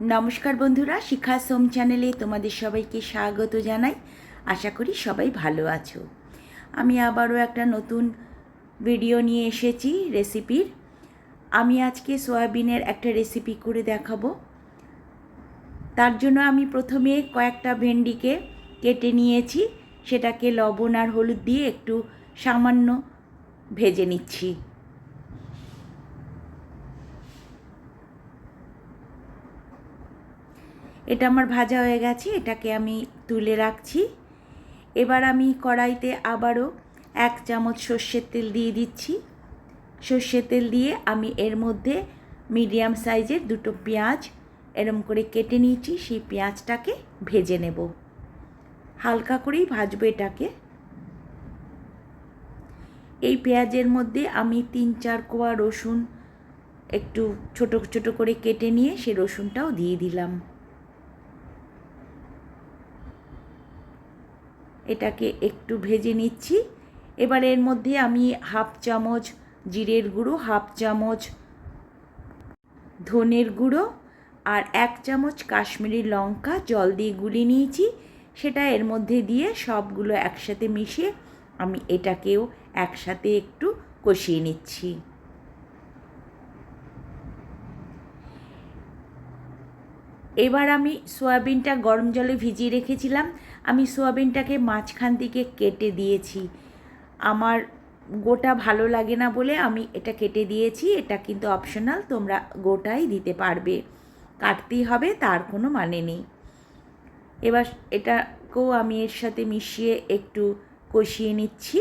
নমস্কার বন্ধুরা, শিখা সোম চ্যানেলে তোমাদের সবাইকে স্বাগত জানাই। আশা করি সবাই ভালো আছো। আমি আবারও একটা নতুন ভিডিও নিয়ে এসেছি রেসিপির। আমি আজকে সয়াবিনের একটা রেসিপি করে দেখাবো। তার জন্য আমি প্রথমে কয়েকটা ভেন্ডিকে কেটে নিয়েছি। সেটাকে লবণ আর হলুদ দিয়ে একটু সামান্য ভেজে নিচ্ছি। এটা আমার ভাজা হয়ে গেছে, এটাকে আমি তুলে রাখছি। এবার আমি কড়াইতে আবারও এক চামচ সর্ষের তেল দিয়ে দিচ্ছি। সর্ষের তেল দিয়ে আমি এর মধ্যে মিডিয়াম সাইজের দুটো পেঁয়াজ এরম করে কেটে নিয়েছি, সেই পেঁয়াজটাকে ভেজে নেব। হালকা করেই ভাজবো এটাকে। এই পেঁয়াজের মধ্যে আমি তিন চার কোয়া রসুন একটু ছোট ছোট করে কেটে নিয়ে সে রসুনটাও দিয়ে দিলাম। এটাকে একটু ভেজে নিচ্ছি। এবার এর মধ্যে আমি হাফ চামচ জিরের গুঁড়ো, হাফ চামচ ধনের গুঁড়ো আর এক চামচ কাশ্মীরি লঙ্কা জল দিয়ে গুলি নিয়েছি। সেটা এর মধ্যে দিয়ে সবগুলো একসাথে মিশিয়ে আমি এটাকেও একসাথে একটু কষিয়ে নিচ্ছি। এবার আমি সয়াবিনটা গরম জলে ভিজিয়ে রেখেছিলাম। আমি সোয়াবিনটাকে মাঝখান থেকে কেটে দিয়েছি। আমার গোটা ভালো লাগে না বলে আমি এটা কেটে দিয়েছি। এটা কিন্তু অপশনাল তোমরা গোটাই দিতে পারবে। কাটতেই হবে, তার কোনো মানে নেই। এবার এটাকেও আমি এর সাথে মিশিয়ে একটু কষিয়ে নিচ্ছি।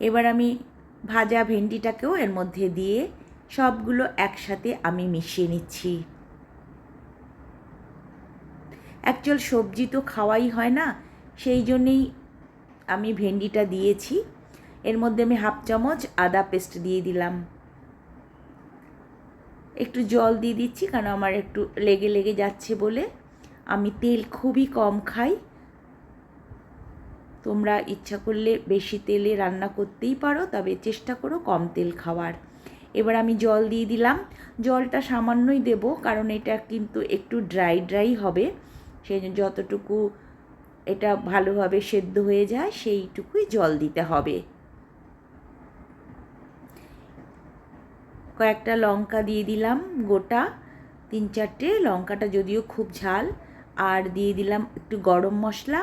এবার আমি ভাজা ভেন্ডিটাকেও এর মধ্যে দিয়ে সবগুলো একসাথে আমি মিশিয়ে নিচ্ছি। অ্যাকচুয়াল সবজি তো খাওয়াই হয় না, সেই জন্যেই আমি ভেন্ডিটা দিয়েছি। এর মধ্যে আমি হাফ চামচ আদা পেস্ট দিয়ে দিলাম। একটু জল দিয়ে দিচ্ছি কারণ আমার একটু লেগে লেগে যাচ্ছে বলে। আমি তেল খুবই কম খাই। তোমরা ইচ্ছা করলে বেশি তেলে রান্না করতেই পারো, তবে চেষ্টা করো কম তেল খাওয়ার। এবার আমি জল দিয়ে দিলাম। জলটা সামান্যই দেব, কারণ এটা কিন্তু একটু ড্রাই ড্রাই হবে। সেই জন্য যতটুকু এটা ভালোভাবে সেদ্ধ হয়ে যায়, সেইটুকুই জল দিতে হবে। কয়েকটা লঙ্কা দিয়ে দিলাম গোটা, তিন চারটে লঙ্কাটা যদিও খুব ঝাল, আর দিয়ে দিলাম একটু গরম মশলা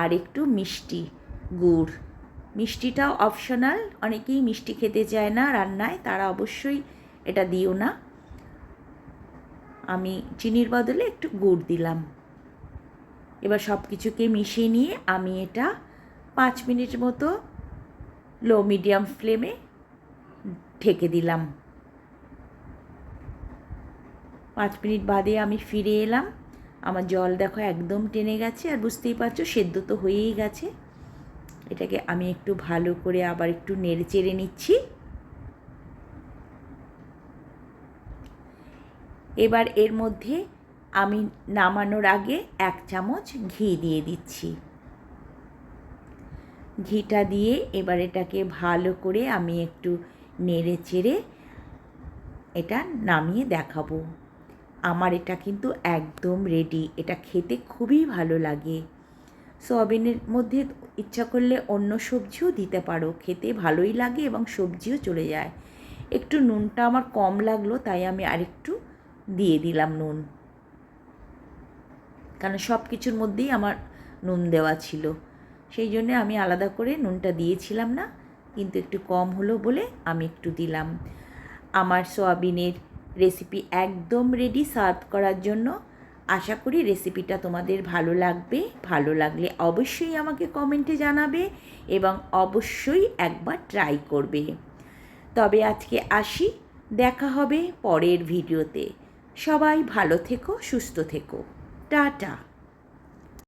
আর একটু মিষ্টি গুড়। মিষ্টিটাও অপশনাল অনেকেই মিষ্টি খেতে চায় না রান্নায়, তারা অবশ্যই এটা দিও না। আমি চিনির বদলে একটু গুড় দিলাম। এবার সব কিছুকে মিশিয়ে নিয়ে আমি এটা পাঁচ মিনিট মতো লো মিডিয়াম ফ্লেমে ঢেকে দিলাম। পাঁচ মিনিট বাদে আমি ফিরে এলাম। আমার জল দেখো একদম টেনে গেছে আর বুঝতেই পারছ সেদ্ধ তো হয়েই গেছে। এটাকে আমি একটু ভালো করে আবার একটু নেড়ে চেড়ে নিচ্ছি। এবার এর মধ্যে আমি নামানোর আগে এক চামচ ঘি দিয়ে দিচ্ছি। ঘিটা দিয়ে এবার এটাকে ভালো করে আমি একটু নেড়ে চেড়ে এটা নামিয়ে দেখাবো। আমার এটা কিন্তু একদম রেডি এটা খেতে খুবই ভালো লাগে। সয়াবিনের মধ্যে ইচ্ছা করলে অন্য সবজিও দিতে পারো, খেতে ভালোই লাগে এবং সবজিও চলে যায়। একটু নুনটা আমার কম লাগল, তাই আমি আরেকটু দিয়ে দিলাম নুন। কারণ সব কিছুর মধ্যেই আমার নুন দেওয়া ছিল। সেই জন্যে আমি আলাদা করে নুনটা দিয়েছিলাম না, কিন্তু একটু কম হলো বলে আমি একটু দিলাম। আমার সোয়াবিনের রেসিপি একদম রেডি সার্ভ করার জন্য আশা করি রেসিপিটা তোমাদের ভালো লাগবে। ভালো লাগলে অবশ্যই আমাকে কমেন্টে জানাবে এবং অবশ্যই একবার ট্রাই করবে। তবে আজকে আসি, দেখা হবে পরের ভিডিওতে সবাই ভালো থেকো, সুস্থ থেকো। Da-da.